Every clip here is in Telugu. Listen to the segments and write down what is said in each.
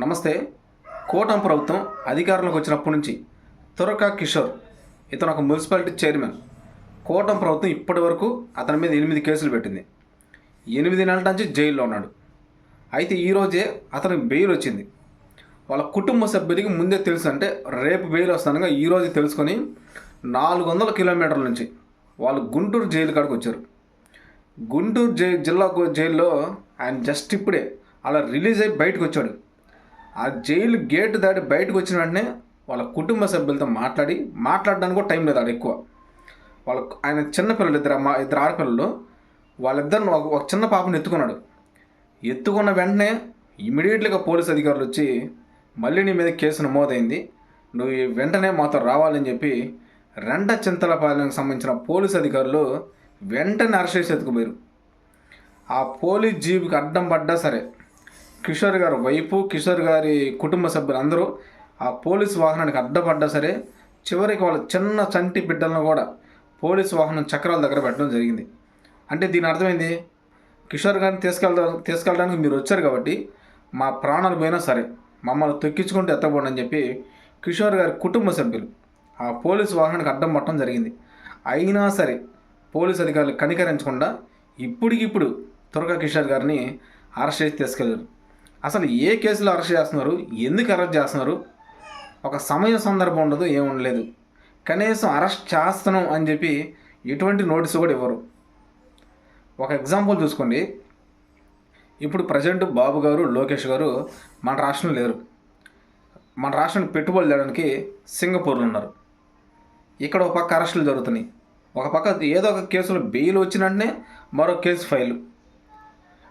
నమస్తే. కోటం ప్రభుత్వం అధికారంలోకి వచ్చినప్పటి నుంచి తురకా కిషోర్ ఇతను ఒక మున్సిపాలిటీ చైర్మన్. కోటం ప్రభుత్వం ఇప్పటి వరకు అతని మీద ఎనిమిది కేసులు పెట్టింది. ఎనిమిది నెలల నుంచి జైల్లో ఉన్నాడు. అయితే ఈరోజే అతనికి బెయిల్ వచ్చింది. వాళ్ళ కుటుంబ సభ్యులకి ముందే తెలుసు అంటే రేపు బెయిల్ వస్తానగా ఈరోజు తెలుసుకొని నాలుగు వందల కిలోమీటర్ల నుంచి వాళ్ళు గుంటూరు జైలు కాడికి వచ్చారు. గుంటూరు జై జిల్లా జైల్లో ఆయన జస్ట్ ఇప్పుడే అలా రిలీజ్ అయ్యి బయటకు వచ్చాడు. ఆ జైలు గేట్ దాటి బయటకు వచ్చిన వెంటనే వాళ్ళ కుటుంబ సభ్యులతో మాట్లాడి మాట్లాడడానికి కూడా టైం లేదు ఆడ ఎక్కువ. వాళ్ళ ఆయన చిన్నపిల్లలు ఇద్దరు మా ఇద్దరు ఆడపిల్లలు వాళ్ళిద్దరిని ఒక ఒక చిన్న పాపను ఎత్తుకున్నాడు. ఎత్తుకున్న వెంటనే ఇమీడియట్లీగా పోలీస్ అధికారులు వచ్చి మళ్ళీ నీ మీద కేసు నమోదైంది నువ్వు వెంటనే మాతో రావాలని చెప్పి రెండ చింతలపాలెంకి సంబంధించిన పోలీస్ అధికారులు వెంటనే అరెస్ట్ చేసి ఎత్తుకుపోయారు ఆ పోలీస్ జీబుకి అడ్డం పడ్డా సరే. కిషోర్ గారి వైపు కిషోర్ గారి కుటుంబ సభ్యులందరూ ఆ పోలీస్ వాహనానికి అడ్డపడ్డా సరే చివరికి వాళ్ళ చిన్న చంటి బిడ్డలను కూడా పోలీస్ వాహనం చక్రాల దగ్గర పెట్టడం జరిగింది. అంటే దీని అర్థమైంది కిషోర్ గారిని తీసుకెళ్తా తీసుకెళ్ళడానికి మీరు వచ్చారు కాబట్టి మా ప్రాణాలు పోయినా సరే మమ్మల్ని తొక్కించుకుంటూ ఎత్తబోండి అని చెప్పి కిషోర్ గారి కుటుంబ సభ్యులు ఆ పోలీస్ వాహనానికి అడ్డం పట్టడం జరిగింది. అయినా సరే పోలీస్ అధికారులు కనికరించకుండా ఇప్పటికిప్పుడు త్వరగా కిషోర్ గారిని అరెస్ట్ చేసి తీసుకెళ్ళారు అసలు ఏ కేసులో అరెస్ట్ చేస్తున్నారు? ఎందుకు అరెస్ట్ చేస్తున్నారు? ఒక సమయ సందర్భం ఉండదు ఏముండలేదు కనీసం అరెస్ట్ చేస్తున్నాం అని చెప్పి ఎటువంటి నోటీసు కూడా ఇవ్వరు. ఒక ఎగ్జాంపుల్ చూసుకోండి. ఇప్పుడు ప్రజెంట్ బాబు గారు లోకేష్ గారు మన రాష్ట్రంలో లేరు. మన రాష్ట్రానికి పెట్టుబడులు తేడానికి సింగపూర్లో ఉన్నారు. ఇక్కడ ఒక పక్క అరెస్టులు జరుగుతున్నాయి. ఒక పక్క ఏదో ఒక కేసులో బెయిల్ వచ్చిన వెంటనే మరో కేసు ఫైల్.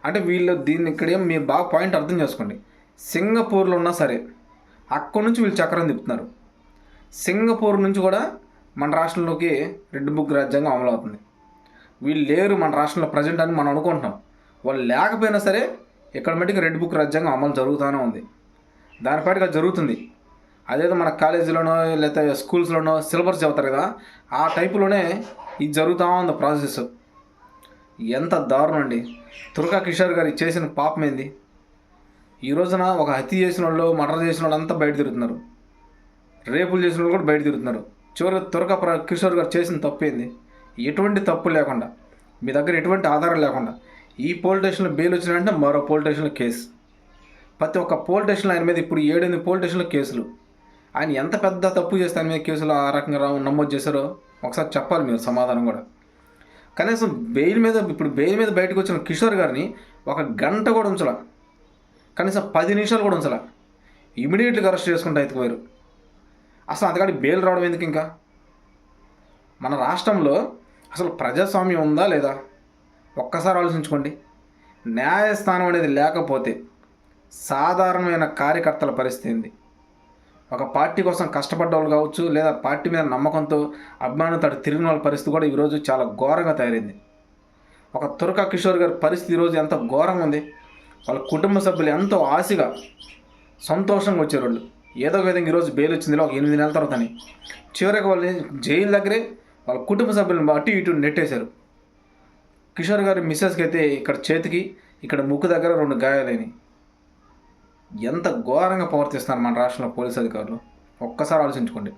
అంటే వీళ్ళు దీన్ని ఇక్కడ మీరు బాగా పాయింట్ అర్థం చేసుకోండి. సింగపూర్లో ఉన్నా సరే అక్కడి నుంచి వీళ్ళు చక్రం తిప్పుతున్నారు. సింగపూర్ నుంచి కూడా మన రాష్ట్రంలోకి రెడ్ బుక్ రాజ్యాంగం అమలు అవుతుంది. వీళ్ళు లేరు మన రాష్ట్రంలో ప్రజెంట్ అని మనం అనుకుంటున్నాం. వాళ్ళు లేకపోయినా సరే ఇక్కడ మటుకు రెడ్ బుక్ రాజ్యాంగం అమలు జరుగుతూనే ఉంది. దానిపాటిగా జరుగుతుంది. అదేదో మన కాలేజీలోనో లేకపోతే స్కూల్స్లోనో సిలబస్ చదువుతారు కదా ఆ టైపులోనే ఇది జరుగుతూ ఉంది ప్రాసెస్ ఎంత దారుణం అండి. తుర్కా కిషోర్ గారు చేసిన పాపం ఏంది? ఈ రోజున ఒక హత్య చేసిన వాళ్ళు మర్డర్ చేసిన వాళ్ళు అంతా బయట తిరుగుతున్నారు. రేపులు చేసిన వాళ్ళు కూడా బయట తిరుగుతున్నారు. చివరి తురక ప్ర కిషోర్ గారు చేసిన తప్పు ఏంది? ఎటువంటి తప్పు లేకుండా మీ దగ్గర ఎటువంటి ఆధారం లేకుండా ఈ పోలీస్ స్టేషన్లో బెయిల్ వచ్చినంటే మరో పోలీస్ స్టేషన్లో కేసు. ప్రతి ఒక్క పోలీస్ స్టేషన్లో ఆయన మీద ఇప్పుడు ఏడెనిమిది పోలీస్ స్టేషన్లో కేసులు. ఆయన ఎంత పెద్ద తప్పు చేస్తే ఆయన మీద కేసులు ఆ రకంగా నమోదు చేశారో ఒకసారి చెప్పాలి మీరు సమాధానం కూడా. కనీసం బెయిల్ మీద ఇప్పుడు బెయిల్ మీద బయటకు వచ్చిన కిషోర్ గారిని ఒక గంట కూడా ఉంచాల. కనీసం పది నిమిషాలు కూడా ఉంచాల. ఇమీడియట్గా అరెస్ట్ చేసుకుంటూ ఎత్తుకుపోయారు అసలు అంతకాడి బెయిల్ రావడం ఎందుకు ఇంకా? మన రాష్ట్రంలో అసలు ప్రజాస్వామ్యం ఉందా లేదా? ఒక్కసారి ఆలోచించుకోండి. న్యాయస్థానం అనేది లేకపోతే సాధారణమైన కార్యకర్తల పరిస్థితి ఏంది? ఒక పార్టీ కోసం కష్టపడ్డ వాళ్ళు కావచ్చు లేదా పార్టీ మీద నమ్మకంతో అభిమానంతో తిరిగిన వాళ్ళ పరిస్థితి కూడా ఈరోజు చాలా ఘోరంగా తయారైంది. ఒక తురక కిషోర్ గారి పరిస్థితి ఈరోజు ఎంత ఘోరంగా ఉంది. వాళ్ళ కుటుంబ సభ్యులు ఎంతో ఆశగా సంతోషంగా వచ్చారు వాళ్ళు. ఏదో విధంగా ఈరోజు బెయిల్ వచ్చింది. ఒక ఎనిమిది నెలల తర్వాతని చివరికి వాళ్ళు జైలు దగ్గరే వాళ్ళ కుటుంబ సభ్యులను అటు ఇటు నెట్టేశారు. కిషోర్ గారి మిస్సెస్కి అయితే ఇక్కడ చేతికి ఇక్కడ ముక్కు దగ్గర రెండు గాయాలైనవి ఎంత ఘోరంగా ప్రవర్తిస్తున్నారు మన రాష్ట్రంలో పోలీస్ అధికారులు? ఒక్కసారి ఆలోచించుకోండి.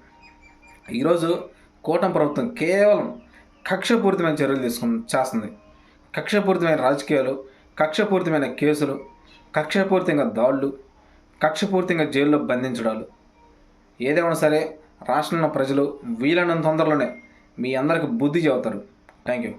ఈరోజు కూటమి ప్రభుత్వం కేవలం కక్షపూరితమైన చర్యలు తీసుకుని చేస్తుంది. కక్షపూరితమైన రాజకీయాలు కక్షపూరితమైన కేసులు కక్షపూరితంగా దాడులు కక్షపూరితంగా జైల్లో బంధించడాలు. ఏదేమైనా సరే రాష్ట్రంలో ప్రజలు వీలైనంత తొందరలోనే మీ అందరికి బుద్ధి చెబుతారు. Thank you